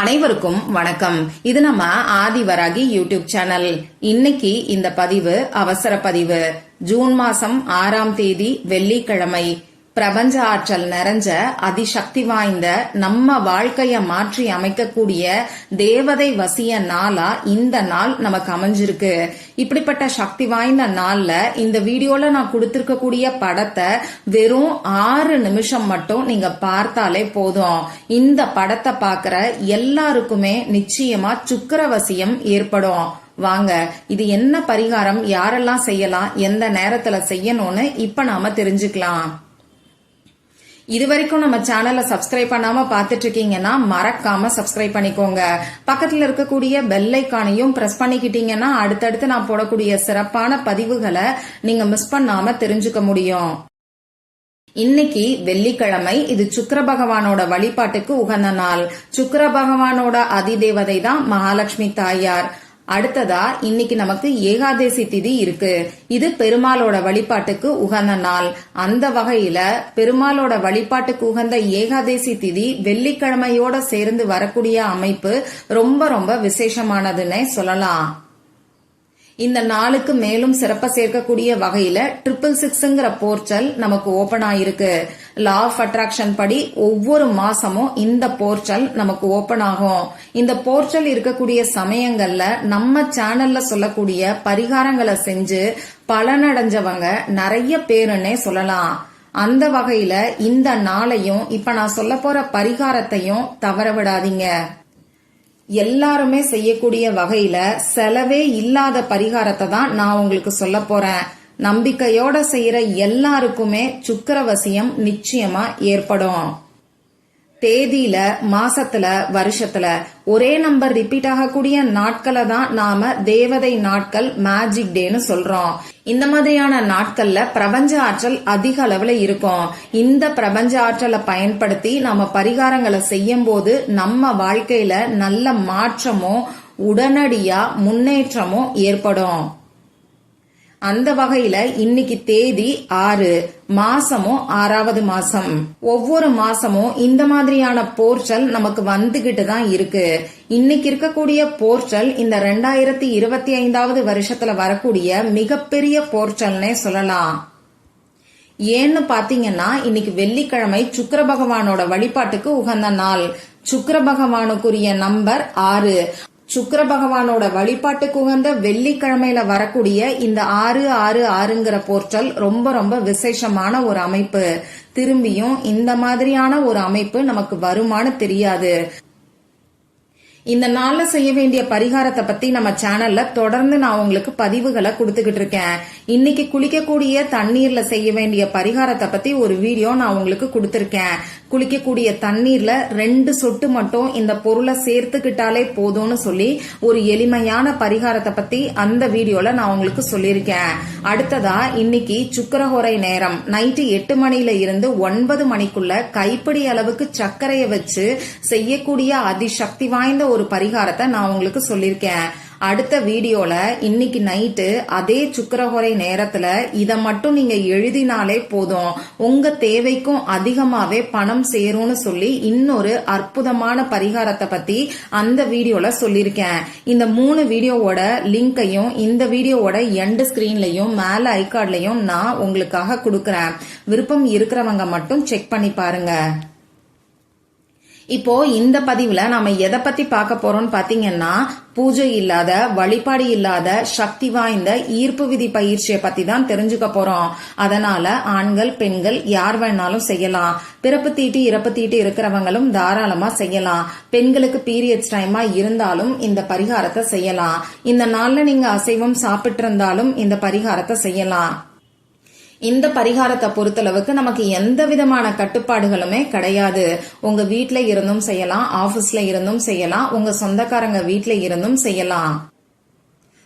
அனைவருக்கும் வணக்கம். இது நம்ம ஆதிவராகி யூடியூப் சேனல். இன்னைக்கு இந்த பதிவு அவசர பதிவு. ஜூன் மாசம் ஆறாம் தேதி வெள்ளிக்கிழமை. பிரபஞ்ச ஆற்றல் நிறைஞ்ச அதிசக்தி வாய்ந்த நம்ம வாழ்க்கைய மாற்றி அமைக்கக்கூடிய தேவதை வசிய நாளா இந்த நாள் நமக்கு அமைஞ்சிருக்கு. இப்படிப்பட்ட சக்தி வாய்ந்த நாள்ல இந்த வீடியோல நான் கொடுத்திருக்கக்கூடிய படத்தை வெறும் ஆறு நிமிஷம் மட்டும் நீங்க பார்த்தாலே போதும். இந்த படத்தை பாக்குற எல்லாருக்குமே நிச்சயமா சுக்கரவசியம் ஏற்படும். வாங்க இது என்ன பரிகாரம் யாரெல்லாம் செய்யலாம் எந்த நேரத்துல செய்யணும்னு இப்ப நாம தெரிஞ்சுக்கலாம். இது வரைக்கும் நம்ம சேனலை சப்ஸ்கிரைப் பண்ணாம பாத்துட்டு இருக்கீங்கன்னா மறக்காம சப்ஸ்கிரைப் பண்ணிக்கோங்க. பக்கத்துல இருக்கக்கூடிய பெல் ஐக்கானையும் பிரஸ் பண்ணிக்கிட்டீங்கன்னா அடுத்தடுத்து நான் போடக்கூடிய சிறப்பான பதிவுகளை நீங்க மிஸ் பண்ணாம தெரிஞ்சுக்க முடியும். இன்னைக்கு வெள்ளிக்கிழமை இது சுக்கர பகவானோட வழிபாட்டுக்கு உகந்த நாள். சுக்கர பகவானோட அதிதேவதை தான் மகாலட்சுமி தாயார். அடுத்ததா இன்னைக்கு நமக்கு ஏகாதேசி திதி இருக்கு. இது பெருமாளோட வழிபாட்டுக்கு உகந்த நாள். அந்த வகையில பெருமாளோட வழிபாட்டுக்கு உகந்த ஏகாதேசி திதி வெள்ளிக்கிழமையோட சேர்ந்து வரக்கூடிய அமைப்பு ரொம்ப ரொம்ப விசேஷமானதுன்னே சொல்லலாம். இந்த நாளுக்கு மேலும் சிறப்ப சேர்க்கக்கூடிய வகையில ட்ரிபிள் சிக்ஸ்ங்கிற போர்ச்சல் நமக்கு ஓபன் ஆயிருக்கு. லா ஆஃப் அட்ராக்ஷன் படி ஒவ்வொரு மாசமும் இந்த போர்ச்சல் நமக்கு ஓபன் ஆகும். இந்த போர்ச்சல் இருக்கக்கூடிய சமயங்கள்ல நம்ம சேனல்ல சொல்லக்கூடிய பரிகாரங்களை செஞ்சு பலனடைஞ்சவங்க நிறைய பேருன்னே சொல்லலாம். அந்த வகையில இந்த நாளையும் இப்ப நான் சொல்ல போற பரிகாரத்தையும் தவற விடாதீங்க. எல்லாருமே செய்யக்கூடிய வகையில செலவே இல்லாத பரிகாரத்தை தான் நான் உங்களுக்கு சொல்ல போறேன். நம்பிக்கையோட செய்யற எல்லாருக்குமே சுக்கரவசியம் நிச்சயமா ஏற்படும். தேதியில மாசத்துல வருஷத்துல ஒரே நம்பர் ரிப்பீட் ஆகக்கூடிய நாட்களை தான் நாம தேவதை நாட்கள் மேஜிக் டேன்னு சொல்றோம். இந்த மாதிரியான நாட்கள்ல பிரபஞ்ச ஆற்றல் அதிக அளவுல இருக்கும். இந்த பிரபஞ்ச ஆற்றலை பயன்படுத்தி நாம பரிகாரங்களை செய்யும் போது நம்ம வாழ்க்கையில நல்ல மாற்றமும் உடனடியா முன்னேற்றமும் ஏற்படும். அந்த வகையில இன்னைக்கு தேதி ஆறு. மாசமும் ஆறாவது மாசம். ஒவ்வொரு மாசமும் இந்த மாதிரியான போர்ட்டல் நமக்கு வந்துகிட்டு தான் இருக்கு. இன்னைக்கு இருக்கக்கூடிய போர்ட்டல் இந்த ரெண்டாயிரத்தி இருபத்தி ஐந்தாவது வருஷத்துல வரக்கூடிய மிகப்பெரிய போர்ட்டல்னே சொல்லலாம். ஏன்னு பாத்தீங்கன்னா இன்னைக்கு வெள்ளிக்கிழமை சுக்கர பகவானோட வழிபாட்டுக்கு உகந்த நாள். சுக்கர பகவானுக்குரிய நம்பர் ஆறு. சுக்கர பகவானோட வழிபாட்டுக்கு உகந்த வெள்ளிக்கிழமையில வரக்கூடிய இந்த ஆறு ஆறு ஆறுங்கிற போர்ட்டல் ரொம்ப ரொம்ப விசேஷமான ஒரு அமைப்பு. திரும்பியும் இந்த மாதிரியான ஒரு அமைப்பு நமக்கு வருமானு தெரியாது. இந்த நாள்ல செய்ய வேண்டிய பரிகாரத்தை பத்தி நம்ம சேனல்ல தொடர்ந்து நான் உங்களுக்கு பதிவுகளை கொடுத்துக்கிட்டு இருக்கேன். இன்னைக்கு குளிக்கக்கூடிய தண்ணீர்ல செய்ய வேண்டிய பரிகாரத்தை பத்தி ஒரு வீடியோ நான் உங்களுக்கு கொடுத்துருக்கேன். குளிக்கக்கூடிய தண்ணீர்ல ரெண்டு சொட்டு மட்டும் இந்த பொருளை சேர்த்துக்கிட்டாலே போதும்னு சொல்லி ஒரு எளிமையான பரிகாரத்தை பத்தி அந்த வீடியோல நான் உங்களுக்கு சொல்லியிருக்கேன். அடுத்ததா இன்னைக்கு சுக்கரஹோரை நேரம். நைட்டு எட்டு மணில இருந்து ஒன்பது மணிக்குள்ள கைப்பிடி அளவுக்கு சர்க்கரையை வச்சு செய்யக்கூடிய அதிசக்தி வாய்ந்த ஒரு பரிகாரத்தை நான் உங்களுக்கு சொல்லியிருக்கேன். அடுத்த வீடியோல இன்னைக்கு நைட்டு அதே சுக்கரஹொரை நேரத்துல இதை மட்டும் நீங்க எழுதினாலே போதும். உங்க தேவைக்கும் அதிகமாவே பணம் சேரும்னு சொல்லி இன்னொரு அற்புதமான பரிகாரத்தை பத்தி அந்த வீடியோல சொல்லியிருக்கேன். இந்த மூணு வீடியோவோட லிங்கையும் இந்த வீடியோவோட எண்ட் ஸ்கிரீன்லயும் மேல ஐகார்ட்லயும் நான் உங்களுக்காக கொடுக்கறேன். விருப்பம் இருக்கிறவங்க மட்டும் செக் பண்ணி பாருங்க. இப்போ இந்த பதிவுல நாம எதை பத்தி பார்க்க போறோம்னு பாத்தீங்கன்னா பூஜை இல்லாத வழிபாடு இல்லாத சக்தி வாய்ந்த ஈர்ப்பு விதி பயிற்சியை பத்தி தான் தெரிஞ்சுக்க போறோம். அதனால ஆண்கள் பெண்கள் யார் வேணாலும் செய்யலாம். பிறப்பு தீட்டு இறப்பு தீட்டு இருக்கிறவங்களும் தாராளமா செய்யலாம். பெண்களுக்கு பீரியட்ஸ் டைமா இருந்தாலும் இந்த பரிகாரத்தை செய்யலாம். இந்த நாள்ல நீங்க அசைவம் சாப்பிட்டு இருந்தாலும் இந்த பரிகாரத்தை செய்யலாம். இந்த பரிகாரத்தை பொறுத்தளவுக்கு நமக்கு எந்த விதமான கட்டுப்பாடுகளுமே கிடையாது. உங்க வீட்ல இருந்தும் செய்யலாம் ஆபீஸ்ல இருந்தும் செய்யலாம் உங்க சொந்தக்காரங்க வீட்ல இருந்தும் செய்யலாம்.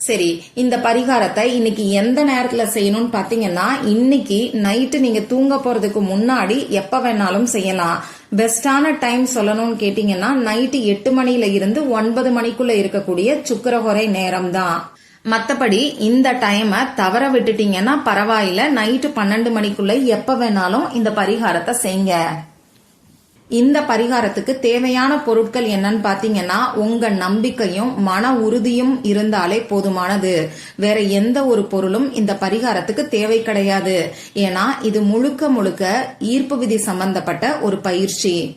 சரி இந்த பரிகாரத்தை இன்னைக்கு எந்த நேரத்துல செய்யணும்னு பாத்தீங்கன்னா இன்னைக்கு நைட்டு நீங்க தூங்க போறதுக்கு முன்னாடி எப்ப வேணாலும் செய்யலாம். பெஸ்டான டைம் சொல்லணும்னு கேட்டீங்கன்னா நைட்டு எட்டு மணில இருந்து ஒன்பது மணிக்குள்ள இருக்கக்கூடிய சுக்கரஹொரை நேரம் தான் மற்றபடி இந்த டைமை தவற விட்டுட்டீங்கன்னா பரவாயில்ல. நைட்டு பன்னெண்டு மணிக்குள்ள எப்போ வேணாலும் இந்த பரிகாரத்தை செய்யுங்க. இந்த பரிகாரத்துக்கு தேவையான பொருட்கள் என்னன்னு பாத்தீங்கன்னா உங்க நம்பிக்கையும் மன உறுதியும் இருந்தாலே போதுமானது. வேற எந்த ஒரு பொருளும் இந்த பரிகாரத்துக்கு தேவை கிடையாது. ஏன்னா இது முழுக்க முழுக்க ஈர்ப்பு விதி சம்பந்தப்பட்ட ஒரு பயிற்சி.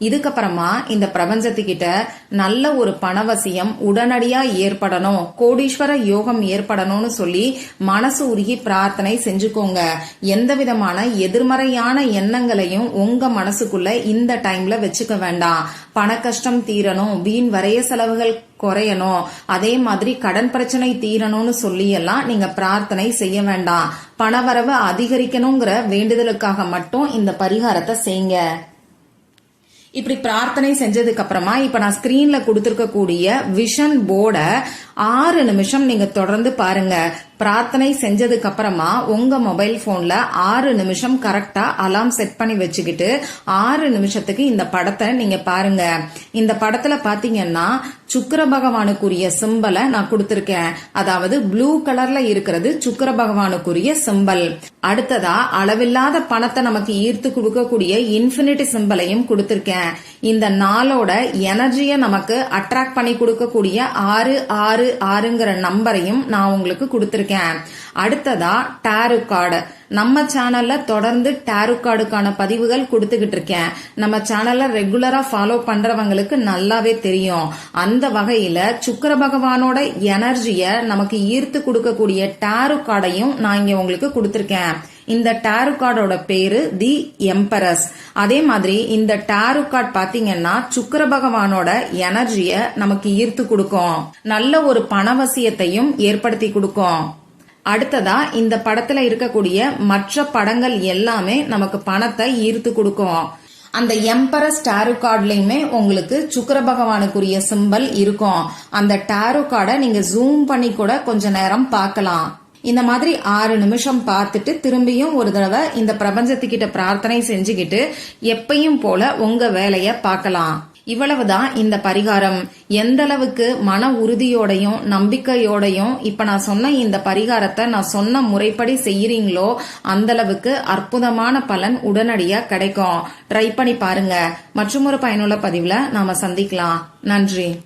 இதுக்கப்புறமா இந்த பிரபஞ்சத்துக்கிட்ட நல்ல ஒரு பணவசியம் உடனடியா ஏற்படணும். கோடீஸ்வர யோகம் ஏற்படணும்னு சொல்லி மனசு உருகி பிரார்த்தனை செஞ்சுக்கோங்க. எந்த விதமான எதிர்மறையான எண்ணங்களையும் உங்க மனசுக்குள்ள இந்த டைம்ல வச்சுக்க வேண்டாம். பண கஷ்டம் தீரணும். வீண் வரைய செலவுகள் குறையணும். அதே மாதிரி கடன் பிரச்சனை தீரணும்னு சொல்லி எல்லாம் நீங்க பிரார்த்தனை செய்ய வேண்டாம். பணவரவு அதிகரிக்கணுங்கிற வேண்டுதலுக்காக மட்டும் இந்த பரிகாரத்தை செய்யுங்க இப்படி பிரார்த்தனை செஞ்சதுக்கு அப்புறமா இப்ப நான் ஸ்கிரீன்ல கொடுத்துருக்கக்கூடிய விஷன் போர்ட ஆறு நிமிஷம் நீங்க தொடர்ந்து பாருங்க. பிரார்த்தனை செஞ்சதுக்கு அப்புறமா உங்க மொபைல் போன்ல ஆறு நிமிஷம் கரெக்டா அலாம் செட் பண்ணி வச்சுக்கிட்டு ஆறு நிமிஷத்துக்கு இந்த படத்தை நீங்க பாருங்க. இந்த படத்துல பாத்தீங்கன்னா சுக்கர பகவானுக்குரிய சிம்பலை நான் கொடுத்திருக்கேன். அதாவது ப்ளூ கலர்ல இருக்கிறது சுக்கர பகவானுக்குரிய சிம்பல் அடுத்ததா அளவில்லாத பணத்தை நமக்கு ஈர்த்து கொடுக்கக்கூடிய இன்ஃபினிட்டி சிம்பலையும் கொடுத்திருக்கேன். இந்த நாளோட எனர்ஜியை நமக்கு அட்ராக்ட் பண்ணி கொடுக்கக்கூடிய ஆறு ஆறு ஆறுங்கிற நம்பரையும் நான் உங்களுக்கு கொடுத்திருக்கேன். அடுத்ததா டேரு கார்டு நம்ம சேனல்ல தொடர்ந்து டேரு கார்டுக்கான பதிவுகள் கொடுத்துக்கிட்டு இருக்கேன். நம்ம சேனல்ல ரெகுலரா ஃபாலோ பண்றவங்களுக்கு நல்லாவே தெரியும். அந்த வகையில சுக்கர பகவானோட எனர்ஜிய நமக்கு ஈர்த்து கொடுக்கக்கூடிய டேரு கார்டையும் நான் இங்க உங்களுக்கு கொடுத்துருக்கேன். இந்த டேரு கார்டோட பேரு தி எம்பரஸ் அதே மாதிரி இந்த டேரு கார்டு பாத்தீங்கன்னா சுக்கர பகவானோட எனர்ஜிய நமக்கு ஈர்த்து கொடுக்கும். நல்ல ஒரு பணவசியத்தையும் ஏற்படுத்தி கொடுக்கும். அடுத்ததா இந்த படத்துல இருக்கக்கூடிய மற்ற படங்கள் எல்லாமே நமக்கு பணத்தை ஈர்த்து கொடுக்கும். அந்த எம்பரஸ் டேரோ கார்ட்லயுமே உங்களுக்கு சுக்கர பகவானுக்குரிய சிம்பல் இருக்கும். அந்த டாரு கார்டை நீங்க ஜூம் பண்ணி கூட கொஞ்ச நேரம் பார்க்கலாம். இந்த மாதிரி ஆறு நிமிஷம் பார்த்துட்டு திரும்பியும் ஒரு தடவை இந்த பிரபஞ்சத்துக்கிட்ட பிரார்த்தனை செஞ்சுக்கிட்டு எப்பயும் போல உங்க வேலைய பார்க்கலாம். இவ்வளவுதான் இந்த பரிகாரம். எந்த அளவுக்கு மன உறுதியோடையும் நம்பிக்கையோடையும் இப்ப நான் சொன்ன இந்த பரிகாரத்தை நான் சொன்ன முறைப்படி செய்யறீங்களோ அந்த அளவுக்கு அற்புதமான பலன் உடனடியா கிடைக்கும். ட்ரை பண்ணி பாருங்க. மற்றும் ஒரு பயனுள்ள பதிவுல நாம சந்திக்கலாம். நன்றி.